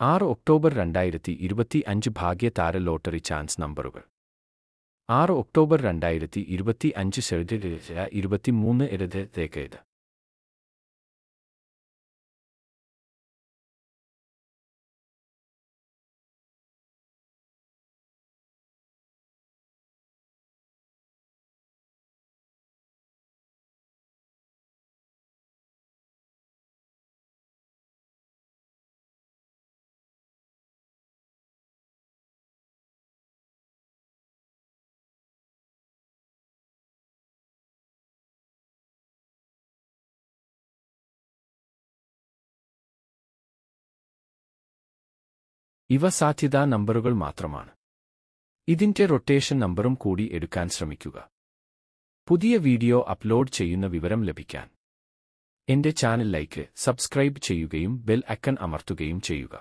ആറ് ഒക്ടോബർ രണ്ടായിരത്തി ഇരുപത്തി അഞ്ച് ഭാഗ്യതാര ലോട്ടറി ചാൻസ് നമ്പറുകൾ. ആറ് ഒക്ടോബർ രണ്ടായിരത്തി ഇരുപത്തി അഞ്ച് ഇരുപത്തി ഇരുപത്തിമൂന്ന് ഇരുപത്തേക്ക് ഇത്. ഇവ സാധ്യതാ നമ്പറുകൾ മാത്രമാണ്. ഇതിന്റെ റൊട്ടേഷൻ നമ്പറും കൂടി എടുക്കാൻ ശ്രമിക്കുക. പുതിയ വീഡിയോ അപ്ലോഡ് ചെയ്യുന്ന വിവരം ലഭിക്കാൻ എന്റെ ചാനൽ ലൈക്ക് സബ്സ്ക്രൈബ് ചെയ്യുകയും ബെൽ ഐക്കൺ അമർത്തുകയും ചെയ്യുക.